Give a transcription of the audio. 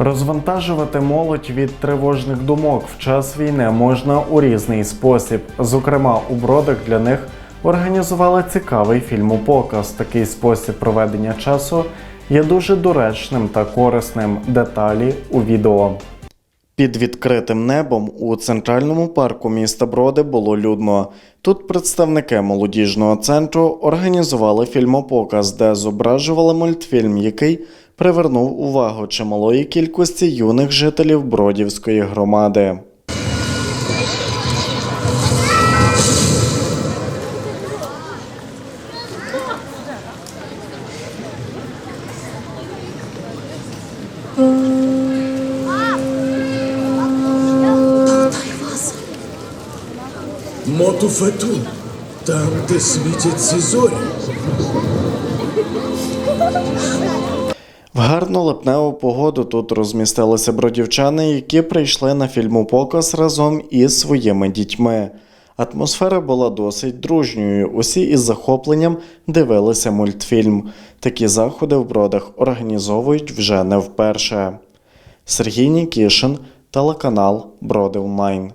Розвантажувати молодь від тривожних думок в час війни можна у різний спосіб. Зокрема, у бродах для них організували цікавий фільмопоказ. Такий спосіб проведення часу є дуже доречним та корисним. Деталі у відео. Під відкритим небом у центральному парку міста Броди було людно. Тут представники молодіжного центру організували фільмопоказ, де зображували мультфільм, який привернув увагу чималої кількості юних жителів Бродівської громади. Мотуфетун, там, де світять ці зорі. В гарну липневу погоду тут розмістилися бродівчани, які прийшли на фільмопоказ разом із своїми дітьми. Атмосфера була досить дружньою. Усі із захопленням дивилися мультфільм. Такі заходи в бродах організовують вже не вперше. Сергій Нікішин, телеканал Броди Онлайн.